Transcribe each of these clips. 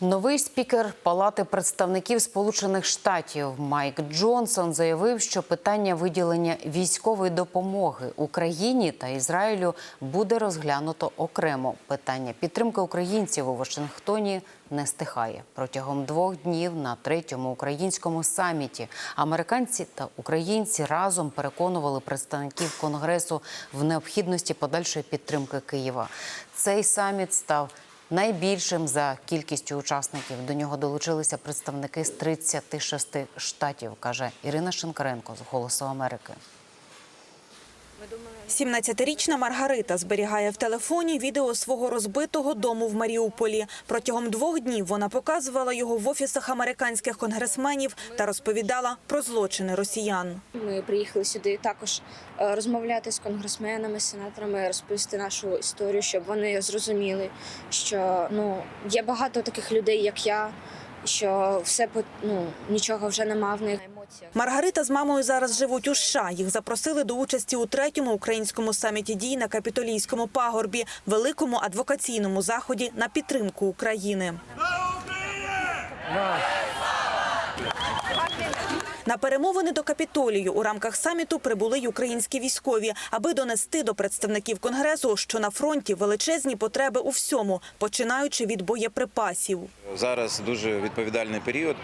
Новий спікер Палати представників Сполучених Штатів Майк Джонсон заявив, що питання виділення військової допомоги Україні та Ізраїлю буде розглянуто окремо. Питання підтримки українців у Вашингтоні не стихає. Протягом двох днів на третьому українському саміті американці та українці разом переконували представників конгресу в необхідності подальшої підтримки Києва. Цей саміт став найбільшим за кількістю учасників. До нього долучилися представники з 36 штатів, каже Ірина Шинкаренко з Голосу Америки. 17-річна Маргарита зберігає в телефоні відео свого розбитого дому в Маріуполі. Протягом двох днів вона показувала його в офісах американських конгресменів та розповідала про злочини росіян. Ми приїхали сюди також е, розмовляти з конгресменами, сенаторами, розповісти нашу історію, щоб вони зрозуміли, що ну є багато таких людей, як я, що все по- ну, нічого вже нема в них. Маргарита з мамою зараз живуть у США. Їх запросили до участі у третьому українському саміті дій на Капітолійському пагорбі, великому адвокаційному заході на підтримку України. На перемовини до Капітолію у рамках саміту прибули й українські військові, аби донести до представників конгресу, що на фронті величезні потреби у всьому, починаючи від боєприпасів. Зараз дуже відповідальний період.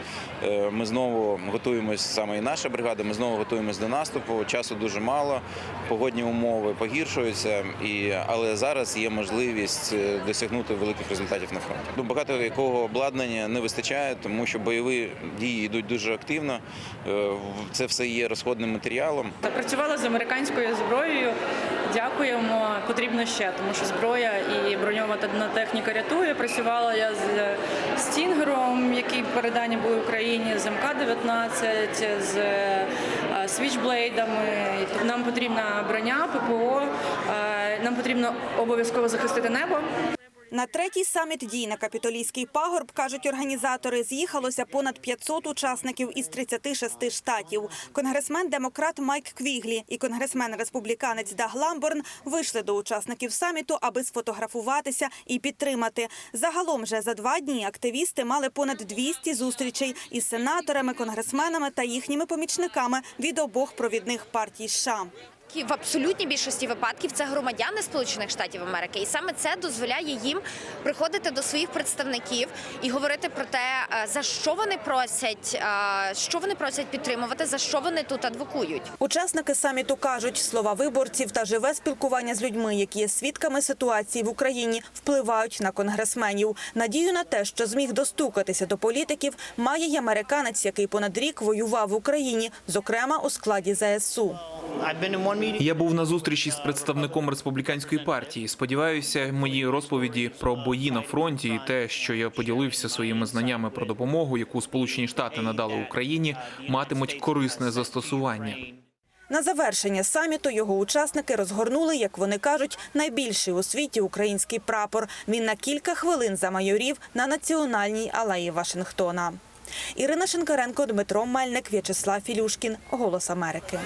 Е, Ми знову готуємось, саме і наша бригада. Ми знову готуємось до наступу. Часу дуже мало, погодні умови погіршуються, і але зараз є можливість е, досягнути великих результатів на фронті. Ну, Багато якого обладнання не вистачає, тому що бойові дії йдуть дуже активно. Е, Це все є розходним матеріалом. Та працювала з американською зброєю. Дякуємо. Потрібно ще, тому що зброя і броньована техніка рятує. Працювала я з стінгером, які передані були Україні, з МК-19, з е, свічблейдами. Нам потрібна броня, ППО. е, Нам потрібно обов'язково захистити небо. На третій саміт дій на Капітолійський пагорб, кажуть організатори, з'їхалося понад 500 учасників із 36 штатів. Конгресмен-демократ Майк Квіглі і конгресмен-республіканець Даг Ламборн вийшли до учасників саміту, аби сфотографуватися і підтримати. Загалом же за два дні активісти мали понад 200 зустрічей із сенаторами, конгресменами та їхніми помічниками від обох провідних партій США. В абсолютній більшості випадків це громадяни Сполучених Штатів Америки, і саме це дозволяє їм приходити до своїх представників і говорити про те, е, за що вони просять, е, що вони просять підтримувати, за що вони тут адвокують. Учасники саміту кажуть, слова виборців та живе спілкування з людьми, які є свідками ситуації в Україні, впливають на конгресменів. Надію на те, що зміг достукатися до політиків, має й американець, який понад рік воював в Україні, зокрема у складі ЗСУ. Я був на зустрічі з представником республіканської партії. Сподіваюся, мої розповіді про бої на фронті і те, що я поділився своїми знаннями про допомогу, яку Сполучені Штати надали Україні, матимуть корисне застосування. На завершення саміту його учасники розгорнули, як вони кажуть, найбільший у світі український прапор. Він на кілька хвилин замайорів на національній алеї Вашингтона. Ірина Шинкаренко, Дмитро Мельник, В'ячеслав Філюшкін. Голос Америки.